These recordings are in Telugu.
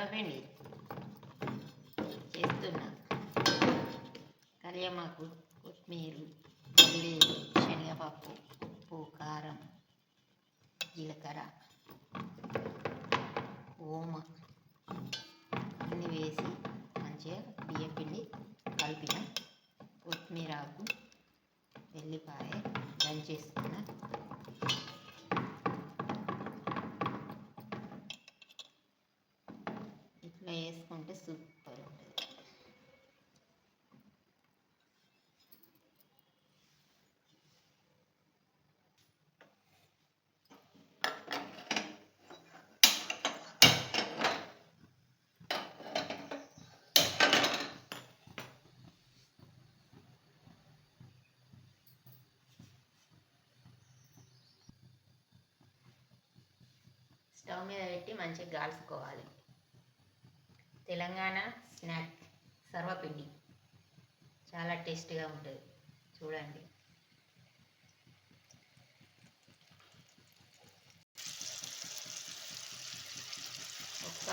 సర్వపిండి చేస్తున్నా కరివేమాకు కొత్తిమీర ఉల్లి శనగపప్పు ఉప్పు కారం జీలకర్ర ఓమ అన్ని వేసి మంచిగా బియ్యం పిండి కలిపిన కొత్తిమీర ఆకు వెల్లిపాయ దంచేస్తాను ఇట్లా వేసుకుంటే సూపర్ ఉంటుంది స్టవ్ మీద పెట్టి మంచిగా గాల్చుకోవాలి. తెలంగాణ స్నాక్ సర్వపిండి. చాలా టేస్ట్గా ఉంటుంది. చూడండి. ఒక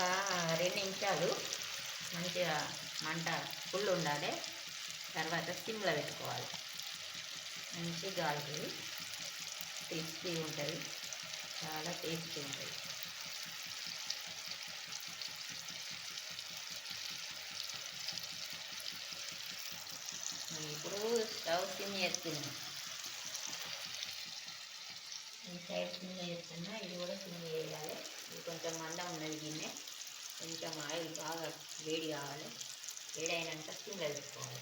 రెండు నిమిషాలు మంచిగా మంట ఫుల్ ఉండాలి. తర్వాత సిమ్లో పెట్టుకోవాలి. మంచిగా గాలి క్రిస్పీ ఉంటుంది. చాలా టేస్టీ ఉంటుంది. ఇప్పుడు స్టవ్ సిమ్ చేస్తున్నా ఈ సైడ్ సిమ్ చేస్తున్నా ఇది కూడా సిమ్ చేయాలి ఇది కొంచెం మందం ఉన్నది గిన్నె కొంచెం ఆయిల్ బాగా వేడి కావాలి వేడి అయినాక సిమ్లో పెట్టుకోవాలి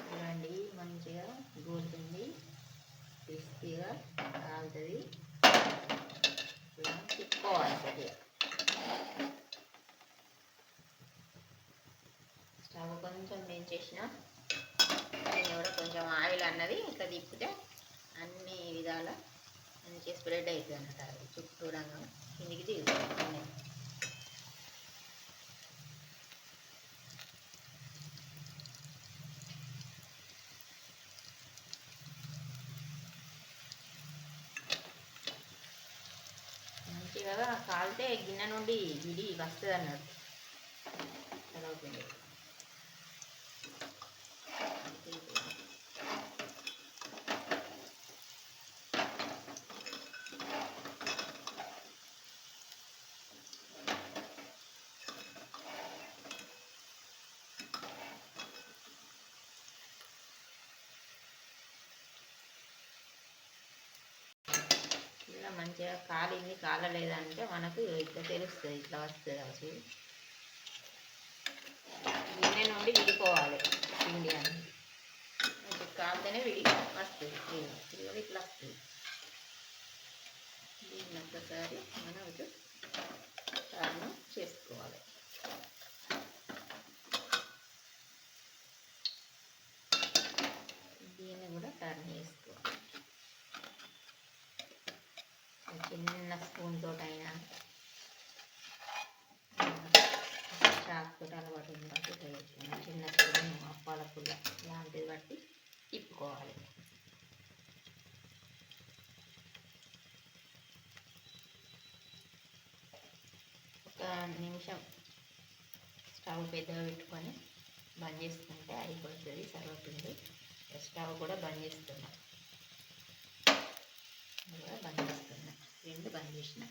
చూడండి మంచిగా గోలుతుంది క్రిస్పీగా కాలుతుంది ఇలా తిప్పుకోవాలి కొద్దిగా స్టవ్ కొంచెం పెంచేసిన దీన్ని కూడా కొంచెం ఆయిల్ అన్నది ఇట్లా తిప్పితే అన్ని విధాల మంచిగా స్ప్రెడ్ అవుతుంది అన్నమాట అది చుట్టూరా కిందికి దిగుతుంది మంచిగా కాలితే గిన్నె నుండి విడి వస్తుంది అన్నట్టు సరిపోతుంది మంచిగా కాలింది కాలలేదంటే మనకు ఇట్లా తెలుస్తుంది ఇట్లా వస్తుంది అసలు. గిన్నె నుండి విడిపోవాలి పిండి అని కాలితేనే విడి వస్తుంది ఇట్లా వస్తుంది. దీన్ని ఒక్కసారి మనం కారణం చిన్న స్పూన్ తోటైనా. చాక్ తోట అలవాటు ఉంది బట్టి ఇట్లా చేసుకున్నాం చిన్న స్పూన్ అప్పాల పుల్ల ఇలాంటివి బట్టి తిప్పుకోవాలి ఒక నిమిషం స్టవ్ పెద్దగా పెట్టుకొని బంద్ చేసుకుంటే అయిపోతుంది సర్వపిండి స్టవ్ కూడా బంద్ చేస్తున్నాం కూడా బంద్ చేస్తున్నా. రెండు బంద్ చేసిన